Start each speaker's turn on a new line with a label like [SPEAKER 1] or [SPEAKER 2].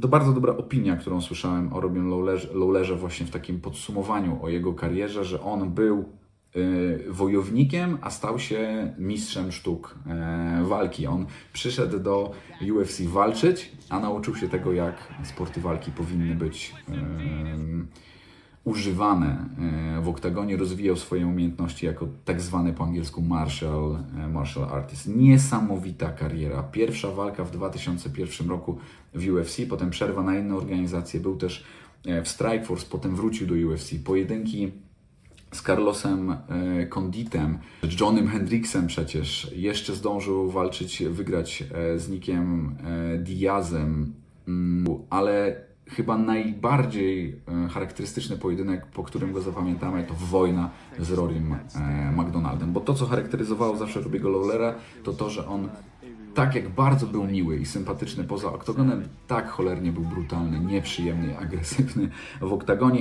[SPEAKER 1] To bardzo dobra opinia, którą słyszałem o Robin Lawlerze, Lawlerze właśnie w takim podsumowaniu o jego karierze, że on był y, wojownikiem, a stał się mistrzem sztuk e, walki. On przyszedł do UFC walczyć, a nauczył się tego, jak sporty walki powinny być używane e, w oktagonie, rozwijał swoje umiejętności jako tak zwany po angielsku martial, e, martial artist. Niesamowita kariera. Pierwsza walka w 2001 roku w UFC, potem przerwa na inne organizacje, był też e, w Strikeforce, potem wrócił do UFC. Pojedynki z Carlosem e, Conditem, z Johnem Hendricksem przecież. Jeszcze zdążył walczyć, wygrać z Nickiem e, Diazem, Mm, ale chyba najbardziej e, charakterystyczny pojedynek, po którym go zapamiętamy, to wojna z Rorym e, McDonaldem. Bo to, co charakteryzowało zawsze Robiego Lawlera, to to, że on tak jak bardzo był miły i sympatyczny poza oktagonem, tak cholernie był brutalny, nieprzyjemny, agresywny w oktagonie.